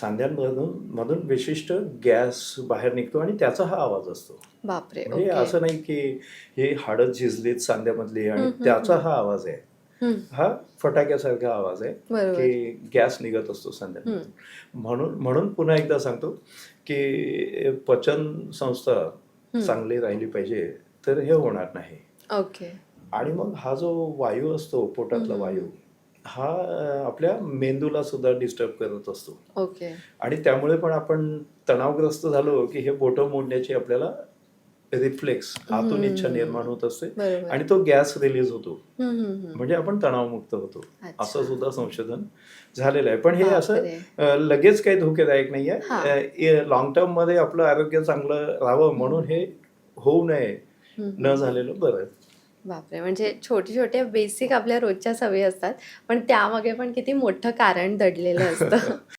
सांध्यांमधून मधून विशिष्ट गॅस बाहेर निघतो आणि त्याचा हा आवाज असतो. बापरे म्हणजे असं नाही की हे हाडं झिजलीत सांध्यामधली आणि त्याचा. हा आवाज आहे. हा फटाक्यासारखा आवाज आहे की गॅस निघत असतो सांध्यातून म्हणून म्हणून पुन्हा एकदा सांगतो की पचन संस्था. चांगली राहिली पाहिजे तर हे होणार नाही. ओके. आणि मग हा जो वायू असतो पोटातला. वायू हा आपल्या मेंदूला सुद्धा डिस्टर्ब करत असतो. ओके. आणि त्यामुळे पण आपण तणावग्रस्त झालो की हे बोटं मोडण्याची आपल्याला रिफ्लेक्स आतून हम्म. इच्छा निर्माण होत असते. आणि तो गॅस रिलीज होतो. म्हणजे आपण तणावमुक्त होतो. असं सुद्धा संशोधन झालेलं आहे. पण हे असं लगेच काही धोकेदायक. नाहीये लॉंग टर्ममध्ये आपलं आरोग्य चांगलं राहावं म्हणून हे होऊ नये. न झालेलं बरं बापरे म्हणजे छोटे छोटे बेसिक आपल्या रोजच्या सवयी असतात पण त्यामागे पण किती मोठं कारण दडलेलं असतं.